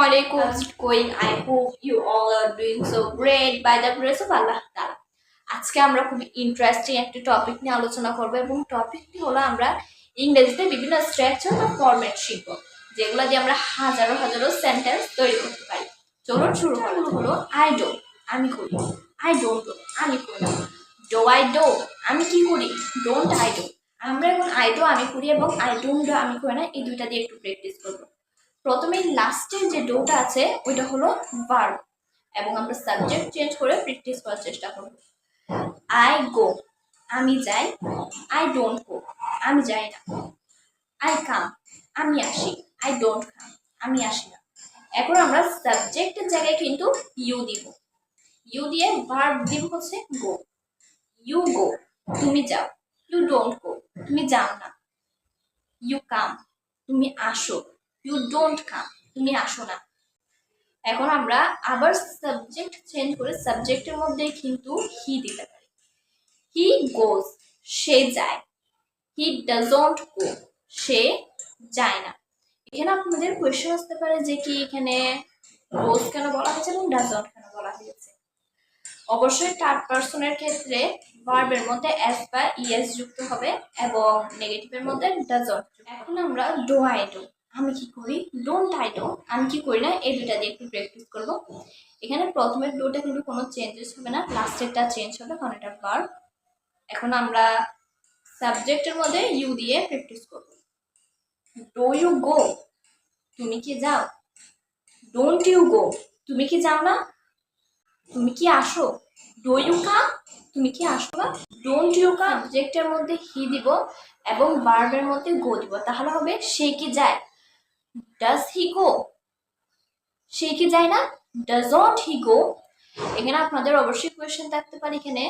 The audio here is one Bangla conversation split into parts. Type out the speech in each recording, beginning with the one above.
Assalamualaikum. How's it going? I hope you all are doing so great. By the grace of Allah Ta'ala. আজকে আমরা খুবই ইন্টারেস্টিং একটি টপিক নিয়ে আলোচনা করব এবং টপিকটি হলো আমরা ইংরেজিতে বিভিন্ন স্ট্রাকচার বা ফরম্যাট শিখব যেগুলো দিয়ে আমরা হাজারো হাজারো সেন্টেন্স তৈরি করতে পারি। চলুন শুরু করা হলো আই ডো আমি করি। আই ডোন্ট ডো আমি করি ডো আই ডো আমি কি করি? ডোন্ট আই ডো আমরা এখন আই ডো আমি করি এবং আই ডোন্ট ডো আমি করি না এই দুইটা দিয়ে একটু প্র্যাকটিস করব। প্রথমে লাস্টের যে ডোটা আছে, ওইটা হলো ভার্ব এবং আমরা সাবজেক্ট চেঞ্জ করে প্র্যাকটিস করার চেষ্টা করব। আই গো আমি যাই। আই ডোন্ট গো আমি যাই না। আই কাম আমি আসি। আই ডোন্ট কাম আমি আসি না। এখন আমরা সাবজেক্টের জায়গায় কিন্তু ইউ দিব। ইউ দিয়ে ভার্ব দিব হচ্ছে গো ইউ গো তুমি যাও। ইউ ডোন্ট গো তুমি যাও না। ইউ কাম তুমি আসো। ইউ ডোন্ট কাম তুমি আসো না। এখন আমরা আবার সাবজেক্ট চেঞ্জ করে সাবজেক্টের মধ্যে কিন্তু হি দিতে পারি। হি গোজ সে যায়। হি ডাজন্ট গো সে যায় না। এখানে আপনাদের কোয়েশ্চেন আসতে পারে যে কি এখানে গোজ কেন বলা হয়েছে এবং ডাজন্ট কেন বলা হয়েছে। অবশ্যই থার্ড পার্সনের ক্ষেত্রে ভার্বের মধ্যে এস বা ইএস যুক্ত হবে এবং নেগেটিভের মধ্যে ডাজন্ট এখন আমরা ডো আই ডো আমি কি করি? ডোন্ট আই আমি কি করি না? এই দুইটা দিয়ে একটু প্র্যাকটিস করব। এখানে প্রথমের ডোটা কিন্তু কোনো চেঞ্জেস হবে না। লাস্টেরটা চেঞ্জ হবে, কারণ এটা ভার্ব এখন আমরা সাবজেক্টের মধ্যে ইউ দিয়ে প্র্যাকটিস করব। ডো ইউ গো তুমি কি যাও? ডোন্ট ইউ গো তুমি কি যাও না? তুমি কি আসো? ডো ইউ কাম তুমি কি আসো না? ডোন্ট ইউ কাম সাবজেক্টের মধ্যে হি দিব এবং ভার্বের মধ্যে গো দিব। তাহলে হবে সে কি যায়? ডাজ হি গো সে কি যায় না? ডাজন্ট হি গো এখানে আপনাদের অবশ্যই কোয়েশ্চেন থাকতে পারে এখানে।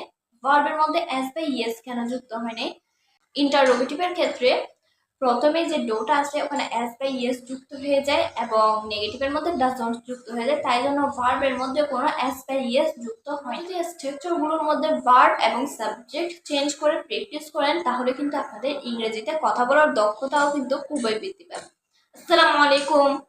ভার্বের মধ্যে অ্যাজ বা ইয়েস কেন যুক্ত হয়নি ইন্টারোগেটিভের ক্ষেত্রে প্রথমে যে ডোটা আছে, ওখানে অ্যাজ বা ইয়েস যুক্ত হয়ে যায় এবং নেগেটিভের মধ্যে ডাজন্ট যুক্ত হয়ে যায়। তাই জন্য ভার্বের মধ্যে কোনো অ্যাজ বা ইয়েস যুক্ত হয় যে স্ট্রাকচারগুলোর মধ্যে ভার্ব এবং সাবজেক্ট চেঞ্জ করে প্র্যাকটিস করেন, তাহলে কিন্তু আপনাদের ইংরেজিতে কথা বলার দক্ষতাও কিন্তু খুবই বৃদ্ধি পাবে। السلام عليكم.